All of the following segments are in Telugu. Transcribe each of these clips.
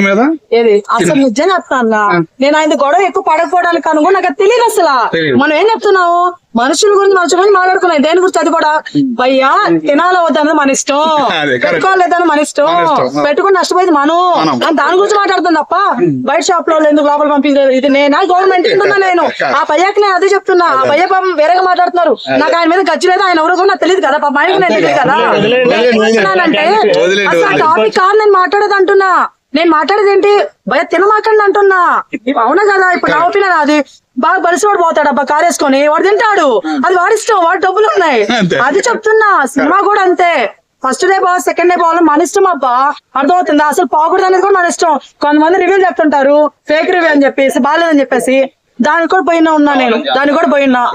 మీద? ఏది? అసలు నిజంగా చెప్తాను? నేను ఆయన గొడవ ఎక్కువ పడకపోవడానికి అనుకో నాకు తెలియదు అసలు. మనం ఏం చెప్తున్నావు? మనుషుల గురించి మనుషుల గురించి మాట్లాడుకున్నాం. దేని గురించి అది కూడా? భయ్యా తినాల వద్దన్నది మన ఇష్టం. పెట్టుకోలేదని మన ఇష్టం. పెట్టుకుని నష్టపోయింది మనం. దాని గురించి మాట్లాడుతుంది తప్ప బయట షాప్లో ఎందుకు లోపల పంపించలేదు? ఇది నేనా? గవర్నమెంట్ ఉంటున్నా నేను? ఆ భయ్యాకి నేను అదే చెప్తున్నా. ఆ భయ్య పాపం వేరేగా మాట్లాడుతున్నారు. నాకు ఆయన మీద గచ్చి లేదు? ఆయన ఎవరో కూడా నాకు తెలియదు కదా. పాపం ఆయనకి నేను తెలియదు కదా. అసలు వదిలేండి. టాపిక్ కాదు నేను మాట్లాడేది అంటున్నా. నేను మాట్లాడేది ఏంటి? భయ తినమాకండి అంటున్నా. అవునా కదా? ఇప్పుడు నా ఒపీనియన్ అది. బాగా బలిసివాడు పోతాడు అబ్బా కారు వేసుకొని వాడు తింటాడు. అది వాడి ఇష్టం వాడి డబ్బులు ఉన్నాయి. అది చెప్తున్నా సినిమా కూడా అంతే. ఫస్ట్ డే బాగా సెకండ్ డే బాగా మన ఇష్టం అబ్బా. అర్థమవుతుందా? అసలు పోకూడదు అనేది కూడా మన ఇష్టం. కొంతమంది రివ్యూలు చెప్తుంటారు ఫేక్ రివ్యూ అని చెప్పేసి బాగాలేదని చెప్పేసి. దానికి కూడా పోయినా ఉన్నా నేను. దానికి కూడా పోయినా.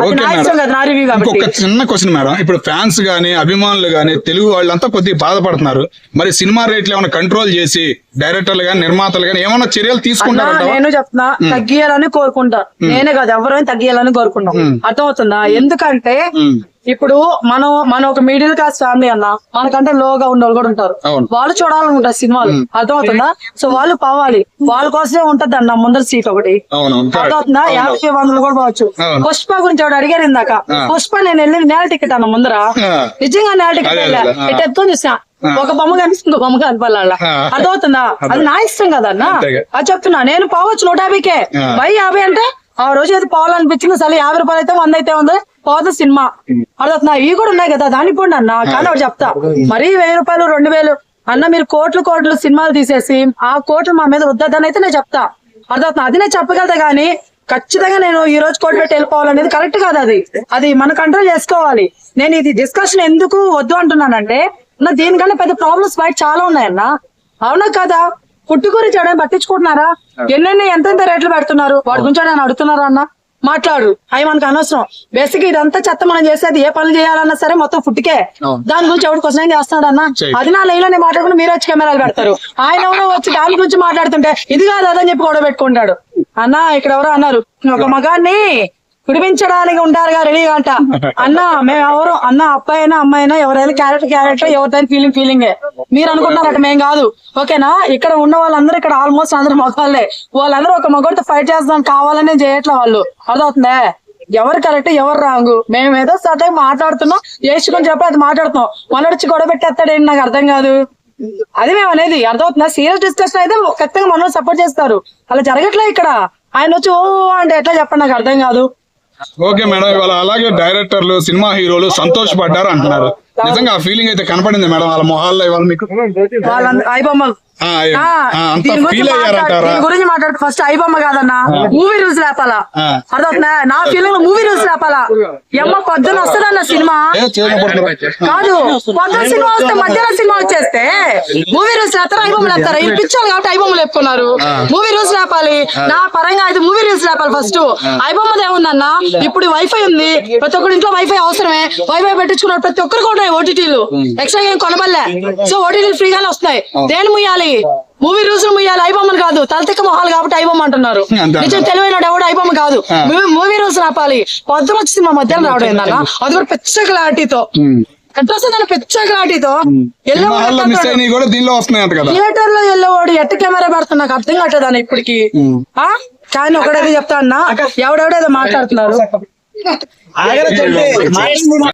ఇంకొక చిన్న క్వశ్చన్ మేడం. ఇప్పుడు ఫ్యాన్స్ గానీ అభిమానులు గానీ తెలుగు వాళ్ళంతా కొద్దిగా బాధపడుతున్నారు. మరి సినిమా రేట్లు ఏమైనా కంట్రోల్ చేసి డైరెక్టర్లు గానీ నిర్మాతలు గానీ ఏమైనా చర్యలు అన్నా, తీసుకుంటారంటావా నేను చెప్తున్నా తగ్గియాలని కోరుకుంటా. నేనే కాదు ఎవరైనా తగ్గియాలని కోరుకుంటాం. అర్థమవుతుందా? ఎందుకంటే. ఇప్పుడు మనం మన ఒక మిడిల్ క్లాస్ ఫ్యామిలీ అన్న మనకంటే లోగా ఉన్న వాళ్ళు కూడా ఉంటారు. వాళ్ళు చూడాలనుకుంటారు సినిమాలు. అర్థమవుతుందా? సో వాళ్ళు పోవాలి. వాళ్ళ కోసమే ఉంటది అన్న ముందర సీట్ ఒకటి. అర్థమవుతుందా? యాభై వందలు కూడా పోవచ్చు. పుష్ప గురించి ఎవడు అడిగారు ఇందాక. పుష్ప నేను వెళ్ళింది నేల టికెట్ అన్న ముందర. నిజంగా నేల టికెట్. ఇటు ఎత్తుకొని చూసా ఒక బొమ్మ కనిపిస్తుంది ఇంకో బొమ్మ కనపాల. అర్థమవుతుందా? అది నా ఇష్టం కదా అన్న. అది చెప్తున్నా. నేను పోవచ్చు నూట యాభైకే. బై యాభై అంటే ఆ రోజు ఏది పోవాలనిపించింది సరే యాభై రూపాయలు అయితే వంద అయితే ఉంది పోదు సినిమా. అర్థవుతుందా ఇవి కూడా ఉన్నాయి కదా దాని పోండి అన్న కానీ ఒకటి చెప్తా. మరీ వెయ్యి రూపాయలు రెండు వేలు అన్న మీరు కోట్లు కోట్లు సినిమాలు తీసేసి ఆ కోట్లు మా మీద వద్దని అయితే నేను చెప్తా. అర్థవుతుందా అది నేను చెప్పగలదా గానీ ఖచ్చితంగా నేను ఈ రోజు కోట్ పెట్టి వెళ్ళిపోవాలనేది కరెక్ట్ కాదు అది. అది మన కంట్రోల్ చేసుకోవాలి. నేను ఇది డిస్కషన్ ఎందుకు వద్దు అంటున్నానంటే నా దీనికన్నా పెద్ద ప్రాబ్లమ్స్ బయట చాలా ఉన్నాయన్న. అవునా కదా? పుట్టు గురించి ఎవరైనా పట్టించుకుంటున్నారా ఎన్నెన్ని ఎంతెంత రేట్లు పెడుతున్నారు? వాడి గురించి నేను అడుగుతున్నారా అన్న? మాట్లాడు. అవి మనకు అనవసరం. బేసిక్ ఇదంతా చెత్త మనం చేసేది ఏ పనులు చేయాలన్నా సరే మొత్తం అవును. దాని గురించి ఎవరు క్వశ్చన్ చేస్తున్నాడు అన్న. అది నా లైన్లో నేను మాట్లాడుకుంటే మీరు వచ్చి కెమెరాలు పెడతారు. ఆయన ఎవరో వచ్చి దాని గురించి మాట్లాడుతుంటే ఇది కాదు అదని చెప్పి గొడవ పెట్టుకుంటాడు. అన్న ఇక్కడ ఎవరో అన్నారు. ఒక మగాన్ని విడిపించడానికి ఉంటారుగా రెడీగా అంట. అన్న మేము ఎవరు? అన్న అబ్బాయి అయినా అమ్మాయి అయినా ఎవరైనా క్యారెక్టర్ క్యారెక్టర్ ఎవరిదైనా ఫీలింగ్ ఫీలింగే మీరు అనుకుంటున్నారట మేం కాదు. ఓకేనా? ఇక్కడ ఉన్న వాళ్ళందరూ ఇక్కడ ఆల్మోస్ట్ అందరూ మగవాళ్ళే. వాళ్ళందరూ ఒక మగవాడితో ఫైట్ చేస్తాం కావాలనే చేయట్లే వాళ్ళు. అర్థమవుతుందే? ఎవరు కరెక్ట్ ఎవరు రాంగు మేము ఏదో సరే మాట్లాడుతున్నాం. వేసుకొని చెప్పి అది మాట్లాడుతున్నాం. మనొచ్చి గొడవ పెట్టేస్తాడేంటి నాకు అర్థం కాదు. అది మేము అనేది అర్థమవుతుందా? సీరియస్ డిస్కషన్ అయితే ఖచ్చితంగా మనం సపోర్ట్ చేస్తారు. అలా జరగట్లే ఇక్కడ. ఆయన వచ్చి ఓ అంటే ఎట్లా చెప్పండి? నాకు అర్థం కాదు. ఓకే మేడం ఇవాళ అలాగే డైరెక్టర్లు సినిమా హీరోలు సంతోషపడ్డారు అంటున్నారు నిజంగా ఆ ఫీలింగ్ అయితే కనపడింది మేడం వాళ్ళ మొహాల్లో ఇవాళ మీకు. ఐబొమ్మ గురించి ఫీల్ మాట్లాడు- ఫస్ట్ ఐబొమ్మ కాదన్నా మూవీ రూల్స్ లేపాలా. అర్థవుతుందా నా ఫీలింగ్ మూవీ రూల్స్ లేపాలా? ఎమ్మ పొద్దున వస్తుందన్న సినిమా. కాదు పొద్దున సినిమా వస్తే మధ్యాహ్నం సినిమా వచ్చేస్తే మూవీ రూల్స్ లేస్తారా ఐబొమ్మలు లేస్తారా ఈ పిచ్చోళ్ళు కాబట్టి ఐబొమ్మలు లేపుకున్నారు. మూవీ రూల్స్ లేపాలి. నా పరంగా అయితే మూవీ రూల్స్ లేపాలి ఫస్ట్ ఐబొమ్మది ఏముందన్న? ఇప్పుడు వైఫై ఉంది. ప్రతి ఒక్కరి ఇంట్లో వైఫై అవసరమే. వైఫై పెట్టించుకున్నారు ప్రతి ఒక్కరు కూడా ఓటీటీలు ఎక్స్ట్రా ఏం కొనబల్లే సో ఓటీటీలు ఫ్రీగానే వస్తున్నాయి. దేని ముయ్యాలి? మూవీ రూల్స్ ముయ్యాలి ఐబొమ్మలు కాదు. తలతిక్క మొహాలు కాబట్టి ఐబొమ్మ అంటున్నారు. నిజం తెలివైన ఎవడు ఐబొమ్మ కాదు. మూవీ రూల్స్ ఆపాలి పొద్దున వచ్చి మా మధ్యాహ్నం రావడం ఏందన్న? అది కూడా పెద్ద క్లారిటీతో వస్తుంది పెద్ద క్లారిటీతో దీనిలో వస్తున్నాయంట కదా. థియేటర్లో వెళ్ళేవాడు ఎట్ట కెమెరా పెడుతున్నా నాకు అర్థం కావట్లేదన్న ఇప్పటికి. ఆ? కానీ ఒకటేది చెప్తా అన్న. ఎవడెవడేదో మాట్లాడుతున్నారు.